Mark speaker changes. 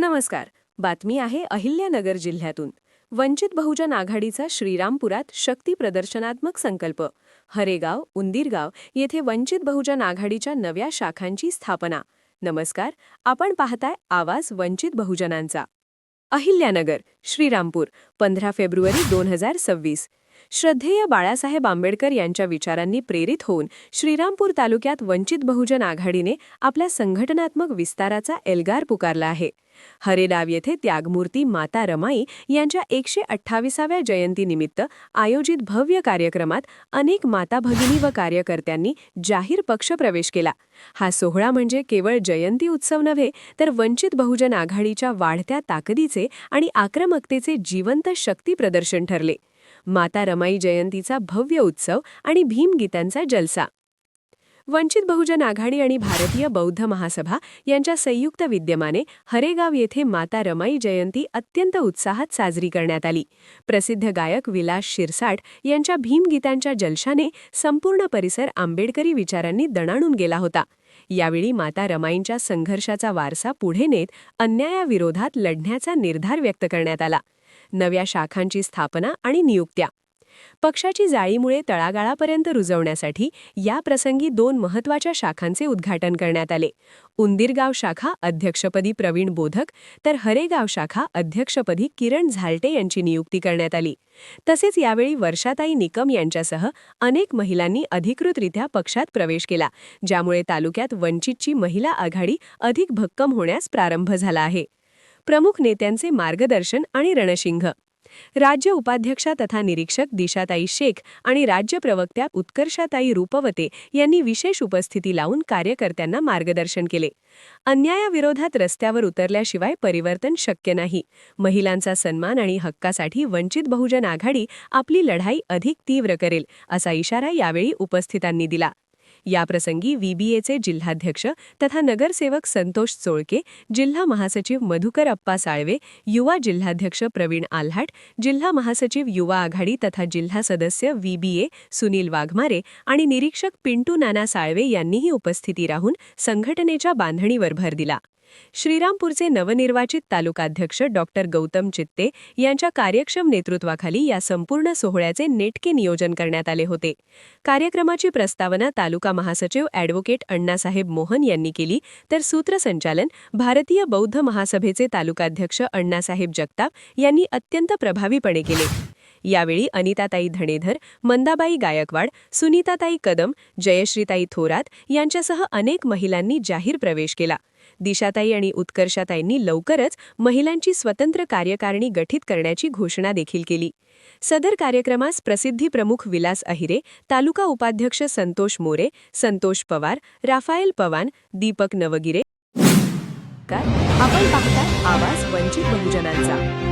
Speaker 1: नमस्कार. बातमी आहे अहिल्यानगर जिल्ह्यातून. वंचित बहुजन आघाडीचा श्रीरामपुरात शक्ती प्रदर्शनात्मक संकल्प. हरेगाव उंदीरगाव येथे वंचित बहुजन आघाडीच्या नव्या शाखांची स्थापना. नमस्कार आपण पाहताय आवाज वंचित बहुजनांचा. अहिल्यानगर श्रीरामपूर पंधरा फेब्रुवारी दोन हजार सव्वीस. श्रद्धेय बाळासाहेब आंबेडकर यांच्या विचारांनी प्रेरित होऊन श्रीरामपूर तालुक्यात वंचित बहुजन आघाडीने आपल्या संघटनात्मक विस्ताराचा एल्गार पुकारला आहे. हरेडाव येथे त्यागमूर्ती माता रमाई यांच्या एकशे अठ्ठावीसाव्या जयंतीनिमित्त आयोजित भव्य कार्यक्रमात अनेक माता भगिनी व कार्यकर्त्यांनी जाहीर पक्ष प्रवेश केला. हा सोहळा म्हणजे केवळ जयंती उत्सव नव्हे तर वंचित बहुजन आघाडीच्या वाढत्या ताकदीचे आणि आक्रमकतेचे जिवंत शक्ती प्रदर्शन ठरले. माता रमाई जयंतीचा भव्य उत्सव आणि भीमगीतांचा जलसा. वंचित बहुजन आघाडी आणि भारतीय बौद्ध महासभा यांच्या संयुक्त विद्यमाने हरेगाव येथे माता रमाई जयंती अत्यंत उत्साहात साजरी करण्यात आली. प्रसिद्ध गायक विलास शिरसाट यांच्या भीमगीतांच्या जलशाने संपूर्ण परिसर आंबेडकरी विचारांनी दणाणून गेला होता. यावेळी माता रमाईंच्या संघर्षाचा वारसा पुढे नेत अन्यायाविरोधात लढण्याचा निर्धार व्यक्त करण्यात आला. नव्या शाखांची स्थापना आणि नियुक्त्या. पक्षाची जाळीमुळे तळागाळापर्यंत रुजवण्यासाठी या प्रसंगी दोन महत्त्वाच्या शाखांचे उद्घाटन करण्यात आले. उंदीरगाव शाखा अध्यक्षपदी प्रवीण बोधक तर हरेगाव शाखा अध्यक्षपदी किरण झालटे यांची नियुक्ती करण्यात आली. तसेच यावेळी वर्षाताई निकम यांच्यासह अनेक महिलांनी अधिकृतरित्या पक्षात प्रवेश केला ज्यामुळे तालुक्यात वंचितची महिला आघाडी अधिक भक्कम होण्यास प्रारंभ झाला आहे. प्रमुख नेत्यांचे मार्गदर्शन आणि रणशिंग. राज्य उपाध्यक्षा तथा निरीक्षक दिशाताई शेख आणि राज्य प्रवक्त्या उत्कर्षाताई रूपवते यांनी विशेष उपस्थिती लावून कार्यकर्त्यांना मार्गदर्शन केले. अन्यायाविरोधात रस्त्यावर उतरल्याशिवाय परिवर्तन शक्य नाही. महिलांचा सन्मान आणि हक्कासाठी वंचित बहुजन आघाडी आपली लढाई अधिक तीव्र करेल असा इशारा यावेळी उपस्थितांनी दिला. याप्रसंगी व्हीबीएचे जिल्हाध्यक्ष तथा नगरसेवक संतोष चोळके जिल्हा महासचिव मधुकर अप्पा साळवे युवा जिल्हाध्यक्ष प्रवीण आल्हाट जिल्हा महासचिव युवा आघाडी तथा जिल्हा सदस्य व्हीबीए सुनील वाघमारे आणि निरीक्षक पिंटू नाना साळवे यांनीही उपस्थिती राहून संघटनेच्या बांधणीवर भर दिला. श्रीरामपूरचे नवनिर्वाचित तालुकाध्यक्ष डॉक्टर गौतम चित्ते यांच्या कार्यक्षम नेतृत्वाखाली या संपूर्ण सोहळ्याचे नेटके नियोजन करण्यात आले होते. कार्यक्रमाची प्रस्तावना तालुका महासचिव ॲडव्होकेट अण्णासाहेब मोहन यांनी केली तर सूत्रसंचालन भारतीय बौद्ध महासभेचे तालुकाध्यक्ष अण्णासाहेब जगताप यांनी अत्यंत प्रभावीपणे केले. यावेळी अनिताताई धणेधर मंदाबाई गायकवाड सुनीताताई कदम जयश्रीताई थोरात यांच्यासह अनेक महिलांनी जाहीर प्रवेश केला. दिशाताई आणि उत्कर्षाताईंनी लवकरच महिलांची स्वतंत्र कार्यकारिणी गठीत करण्याची घोषणा देखील केली. सदर कार्यक्रमास प्रसिद्धी प्रमुख विलास अहिरे तालुका उपाध्यक्ष संतोष मोरे संतोष पवार राफायल पवार दीपक नवगिरे. आपण पाहता आवाज वंचित बहुजनांचा.